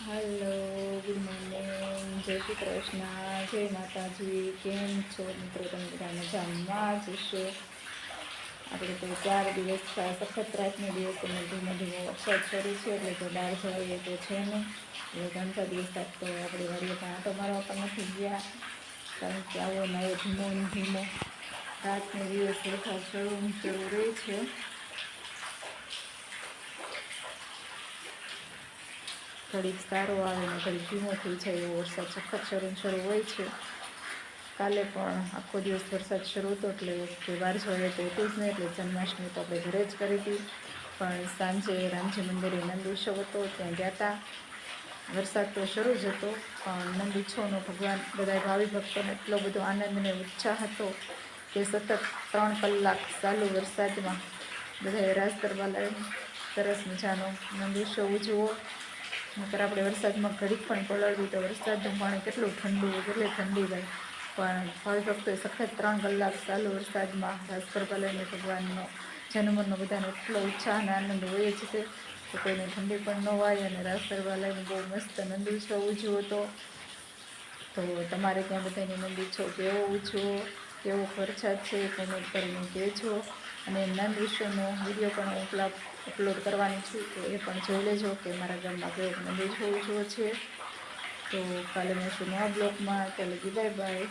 Hello good morning જય શ્રી કૃષ્ણ. જય માતાજી. કેમ છો મિત્રો? તમે બધા મજામાં જશો આપણે તો ચાર દિવસ સખત રાતનો દિવસ તમે ધીમે ધીમે વરસાદ શરૂ છે એટલે તો બહાર જવાય તો છે નહીં. એટલે ત્રણ દિવસ તક તો આપણે વાડીએ પણ તો મારવા પણ નથી ગયા. કારણ કે આવો નવો ધીમો ધીમો રાતનો દિવસ વરસાદ શરૂ ને શરૂ છે. ઘડીક સારો આવે ને ઘડીક ધીમો થઈ જાય એવો વરસાદ સખત શરૂ શરૂ હોય છે. કાલે પણ આખો દિવસ વરસાદ શરૂ હતો એટલે કોઈ વાર જોઈએ તો હતું જ નહીં એટલે જન્માષ્ટમી તો આપણે ઘરે જ કરી હતી. પણ સાંજે રામજી મંદિરે નંદ ઉત્સવ હતો, ત્યાં ગયા હતા વરસાદ તો શરૂ જ હતો, પણ નંદ ઉત્સવનો ભગવાન બધા ભાવિ ભક્તોને એટલો બધો આનંદ અને ઉત્સાહ હતો કે સતત ત્રણ કલાક ચાલુ વરસાદમાં બધાએ રાસ ગરબા લાવી સરસ મજાનો નંદ ઉત્સવ ઉજવો નકર આપણે વરસાદમાં ઘડીક પણ પલળવી તો વરસાદનું પાણી કેટલું ઠંડુ કેટલી ઠંડી ભાઈ પણ ભાવિ ભક્તોએ સખત ત્રણ કલાક ચાલુ વરસાદમાં ભાસ્કર ગરબા ભગવાનનો જન્મનો બધાનો એટલો ઉત્સાહ અને આનંદ હોય જ છે તો કોઈને ઠંડી પણ ન હોય અને ગરબા બહુ મસ્ત નંદ ઉત્સવ ઉજવો તો તો તમારે ત્યાં બધાની નંદ ઉત્સવ કેવો ઉજવો કેવો ખર્ચાત છે, કોમેન્ટ કરીને કહેજો. અને નંદ ઉત્સવનો વીડિયો પણ અપલોડ કરવાની છું, તો એ પણ જોઈ લેજો કે મારા ગામમાં કયો નંદ ઉત્સવ ઉજવો છે. તો કાલે મળશું નવા બ્લોગમાં. કાલે બાય બાય